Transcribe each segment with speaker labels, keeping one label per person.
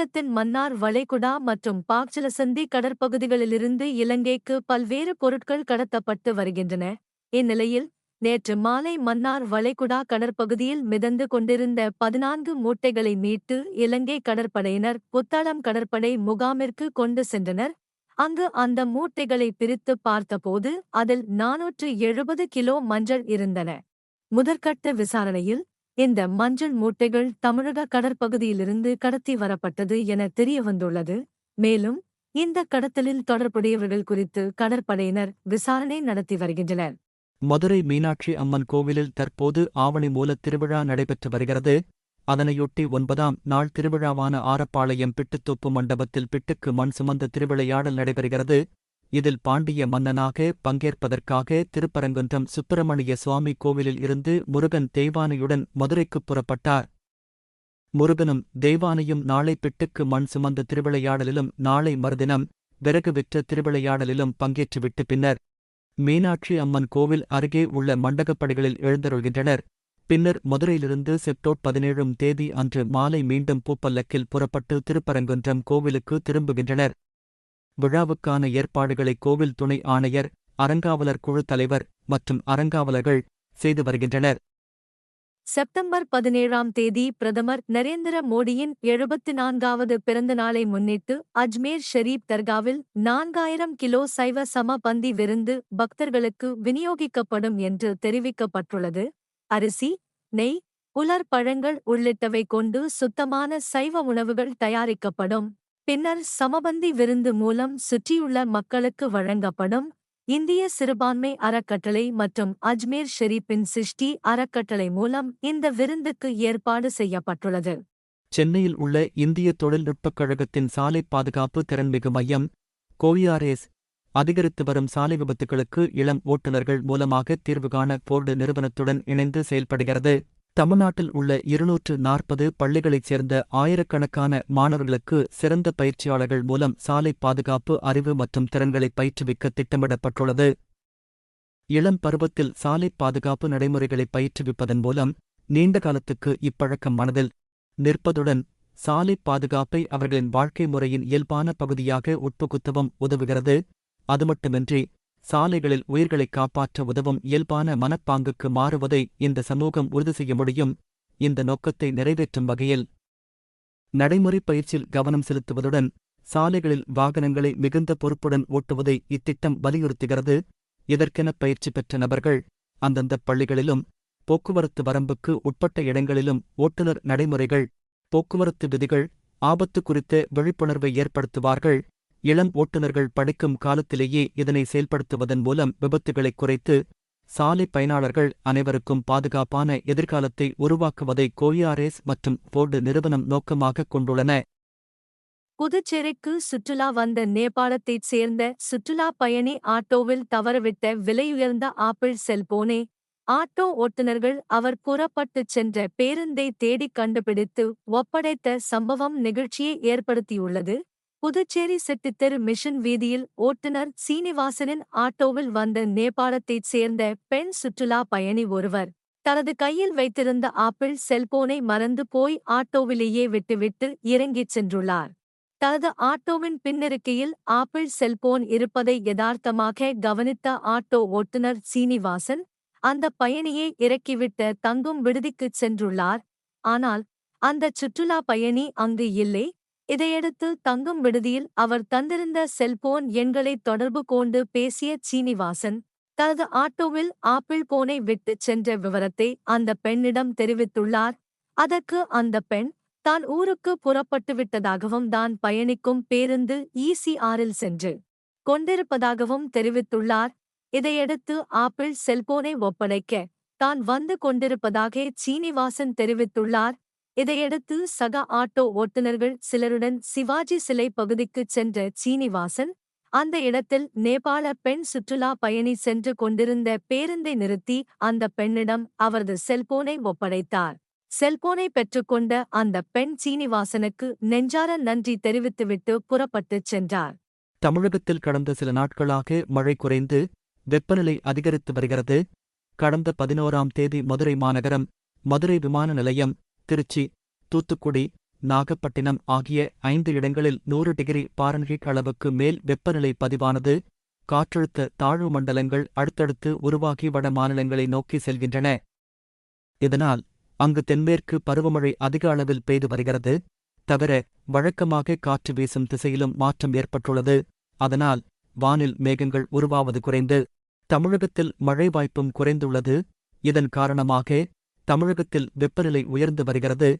Speaker 1: தமிழகத்தின் மன்னார் வளைகுடா மற்றும் பாக்சலசந்தி கடற்பகுதிகளிலிருந்து இலங்கைக்கு பல்வேறு பொருட்கள் கடத்தப்பட்டு வருகின்றன. இந்நிலையில் நேற்று மாலை மன்னார் வளைகுடா கடற்பகுதியில் மிதந்து கொண்டிருந்த பதினான்கு மூட்டைகளை மீட்டு இலங்கை கடற்படையினர் புத்தளம் கடற்படை முகாமிற்கு கொண்டு சென்றனர். அங்கு அந்த மூட்டைகளை பிரித்து பார்த்தபோது அதில் நாநூற்று எழுபது கிலோ மஞ்சள் இருந்தன. முதற்கட்ட விசாரணையில் இந்த மஞ்சள் மூட்டைகள் தமிழக கடற்பகுதியிலிருந்து கடத்தி வரப்பட்டது என தெரியவந்துள்ளது. மேலும் இந்த கடத்தலில் தொடர்புடையவர்கள் குறித்து கடற்படையினர் விசாரணை நடத்தி வருகின்றனர்.
Speaker 2: மதுரை மீனாட்சி அம்மன் கோவிலில் தற்போது ஆவணி மூலத் திருவிழா நடைபெற்று வருகிறது. அதனையொட்டி ஒன்பதாம் நாள் திருவிழாவான ஆரப்பாளையம் பிட்டுத்தோப்பு மண்டபத்தில் பிட்டுக்கு மண் சுமந்த திருவிளையாடல் நடைபெறுகிறது. இதில் பாண்டிய மன்னனாக பங்கேற்பதற்காக திருப்பரங்குன்றம் சுப்பிரமணிய சுவாமி கோவிலில் இருந்து முருகன் தெய்வானையுடன் மதுரைக்குப் புறப்பட்டார். முருகனும் தெய்வானையும் நாளை பிட்டுக்கு மண் சுமந்த திருவிளையாடலிலும் நாளை மறுதினம் விறகு விற்ற திருவிளையாடலிலும் பங்கேற்றுவிட்டு பின்னர் மீனாட்சி அம்மன் கோவில் அருகே உள்ள மண்டகப்படிகளில் எழுந்தருள்கின்றனர். பின்னர் மதுரையிலிருந்து செப்டோட் பதினேழும் தேதி அன்று மாலை மீண்டும் பூப்பல்லக்கில் புறப்பட்டு திருப்பரங்குன்றம் கோவிலுக்கு திரும்புகின்றனர். விழாவுக்கான ஏற்பாடுகளை கோவில் துணை ஆணையர் அறங்காவலர் குழு தலைவர் மற்றும் அறங்காவலர்கள் செய்து வருகின்றனர்.
Speaker 1: செப்டம்பர் பதினேழாம் தேதி பிரதமர் நரேந்திர மோடியின் எழுபத்து நான்காவது பிறந்த நாளை முன்னிட்டு அஜ்மீர் ஷெரீப் தர்காவில் நான்காயிரம் கிலோ சைவ சம பந்தி விருந்து பக்தர்களுக்கு விநியோகிக்கப்படும் என்று தெரிவிக்கப்பட்டுள்ளது. அரிசி நெய் உலர் பழங்கள் உள்ளிட்டவை கொண்டு சுத்தமான சைவ உணவுகள் தயாரிக்கப்படும். பின்னர் சமபந்தி விருந்து மூலம் சுற்றியுள்ள மக்களுக்கு வழங்கப்படும் இந்திய சிறுபான்மை அறக்கட்டளை மற்றும் அஜ்மீர் ஷெரீப்பின் சிஷ்டி அறக்கட்டளை மூலம் இந்த விருந்துக்கு ஏற்பாடு செய்யப்பட்டுள்ளது.
Speaker 2: சென்னையில் உள்ள இந்திய தொழில்நுட்பக் கழகத்தின் சாலை பாதுகாப்பு திறன்மிகு மையம் கோவியாரேஸ் அதிகரித்து வரும் சாலை விபத்துகளுக்கு இளம் ஓட்டுநர்கள் மூலமாக தீர்வு காண போர்டு நிறுவனத்துடன் இணைந்து செயல்படுகிறது. தமிழ்நாட்டில் உள்ள இருநூற்று நாற்பது பள்ளிகளைச் சேர்ந்த ஆயிரக்கணக்கான மாணவர்களுக்கு சிறந்த பயிற்சியாளர்கள் மூலம் சாலை பாதுகாப்பு அறிவு மற்றும் திறன்களை பயிற்றுவிக்க திட்டமிடப்பட்டுள்ளது. இளம் பருவத்தில் சாலை பாதுகாப்பு நடைமுறைகளை பயிற்றுவிப்பதன் மூலம் நீண்ட காலத்துக்கு இப்பழக்கம் மனதில் நிற்பதுடன் சாலை பாதுகாப்பை அவர்களின் வாழ்க்கை முறையின் இயல்பான பகுதியாக உட்புகுத்தவும் உதவுகிறது. அதுமட்டுமின்றி சாலைகளில் உயிர்களை காப்பாற்ற உதவும் இயல்பான மனப்பாங்குக்கு மாறுவதை இந்த சமூகம் உறுதி செய்ய முடியும். இந்த நோக்கத்தை நிறைவேற்றும் வகையில் நடைமுறை பயிற்சியில் கவனம் செலுத்துவதுடன் சாலைகளில் வாகனங்களை மிகுந்த பொறுப்புடன் ஓட்டுவதை இத்திட்டம் வலியுறுத்துகிறது. இதற்கென பயிற்சி பெற்ற நபர்கள் அந்தந்த பள்ளிகளிலும் போக்குவரத்து வரம்புக்கு உட்பட்ட இடங்களிலும் ஓட்டுநர் நடைமுறைகள் போக்குவரத்து விதிகள் ஆபத்து குறித்த விழிப்புணர்வை ஏற்படுத்துவார்கள். இளம் ஓட்டுநர்கள் படிக்கும் காலத்திலேயே இதனை செயல்படுத்துவதன் மூலம் விபத்துகளை குறைத்து சாலை பயனாளர்கள் அனைவருக்கும் பாதுகாப்பான எதிர்காலத்தை உருவாக்குவதை கோயாரேஸ் மற்றும் போர்டு நிறுவனம் நோக்கமாகக் கொண்டுள்ளன.
Speaker 1: புதுச்சேரிக்கு சுற்றுலா வந்த நேபாளத்தைச் சேர்ந்த சுற்றுலா பயணி ஆட்டோவில் தவறவிட்ட விலையுயர்ந்த ஆப்பிள் செல்போனே ஆட்டோ ஓட்டுநர்கள் அவர் புறப்பட்டுச் சென்ற பேருந்தை தேடிக் கண்டுபிடித்து ஒப்படைத்த சம்பவம் நிகழ்ச்சியை ஏற்படுத்தியுள்ளது. புதுச்சேரி செட்டித்தெரு மிஷன் வீதியில் ஓட்டுநர் சீனிவாசனின் ஆட்டோவில் வந்த நேபாளத்தைச் சேர்ந்த பெண் சுற்றுலா பயணி ஒருவர். தனது கையில் வைத்திருந்த ஆப்பிள் செல்போனை மறந்து போய் ஆட்டோவிலேயே விட்டுவிட்டு இறங்கிச் சென்றுள்ளார். தனது ஆட்டோவின் பின்னிருக்கையில் ஆப்பிள் செல்போன் இருப்பதை யதார்த்தமாக கவனித்த ஆட்டோ ஓட்டுநர் சீனிவாசன் அந்த பயணியை இறக்கிவிட்ட தங்கும் விடுதிக்குச் சென்றுள்ளார். ஆனால் அந்த சுற்றுலா பயணி அங்கு இல்லை. இதையடுத்து தங்கும் விடுதியில் அவர் தந்திருந்த செல்போன் எண்களை தொடர்பு கொண்டு பேசிய சீனிவாசன் தனது ஆட்டோவில் ஆப்பிள் போனை விட்டுச் சென்ற விவரத்தை அந்த பெண்ணிடம் தெரிவித்துள்ளார். அதற்கு அந்த பெண் தான் ஊருக்கு புறப்பட்டு விட்டதாகவும் தான் பயணிக்கும் பேருந்து இசிஆரில் சென்று கொண்டிருப்பதாகவும் தெரிவித்துள்ளார். இதையடுத்து ஆப்பிள் செல்போனை ஒப்படைக்க தான் வந்து கொண்டிருப்பதாக சீனிவாசன் தெரிவித்துள்ளார். இதையடுத்து சக ஆட்டோ ஓட்டுநர்கள் சிலருடன் சிவாஜி சிலை பகுதிக்குச் சென்ற சீனிவாசன் அந்த இடத்தில் நேபாள பெண் சுற்றுலா பயணி சென்று கொண்டிருந்த பேருந்தை நிறுத்தி அந்த பெண்ணிடம் அவரது செல்போனை ஒப்படைத்தார். செல்போனை பெற்றுக்கொண்ட அந்த பெண் சீனிவாசனுக்கு நெஞ்சார நன்றி தெரிவித்துவிட்டு புறப்பட்டுச் சென்றார்.
Speaker 2: தமிழகத்தில் கடந்த சில நாட்களாக மழை குறைந்து வெப்பநிலை அதிகரித்து வருகிறது. கடந்த பதினோராம் தேதி மதுரை மாநகரம் மதுரை விமான நிலையம் திருச்சி தூத்துக்குடி நாகப்பட்டினம் ஆகிய ஐந்து இடங்களில் நூறு டிகிரி பாரன்ஹீட் அளவுக்கு மேல் வெப்பநிலை பதிவானது. காற்றழுத்த தாழ்வு மண்டலங்கள் அடுத்தடுத்து உருவாகி வட மாநிலங்களை நோக்கி செல்கின்றன. இதனால் அங்கு தென்மேற்கு பருவமழை அதிக அளவில் பெய்து வருகிறது. தவிர வழக்கமாக காற்று வீசும் திசையிலும் மாற்றம் ஏற்பட்டுள்ளது. அதனால் வானில் மேகங்கள் உருவாவது குறைந்து தமிழகத்தில் மழை வாய்ப்பும் குறைந்துள்ளது. இதன் காரணமாக தமிழகத்தில் வெப்பநிலை உயர்ந்து வருகிறது.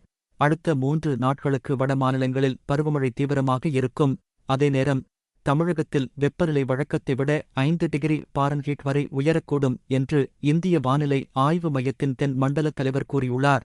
Speaker 2: அடுத்த மூன்று நாட்களுக்கு வட மாநிலங்களில் பருவமழை தீவிரமாக இருக்கும். அதே நேரம் தமிழகத்தில் வெப்பநிலை வழக்கத்தை விட ஐந்து டிகிரி பாரன்ஹீட் வரை உயரக்கூடும் என்று இந்திய வானிலை ஆய்வு மையத்தின் தென் மண்டல தலைவர் கூறியுள்ளார்.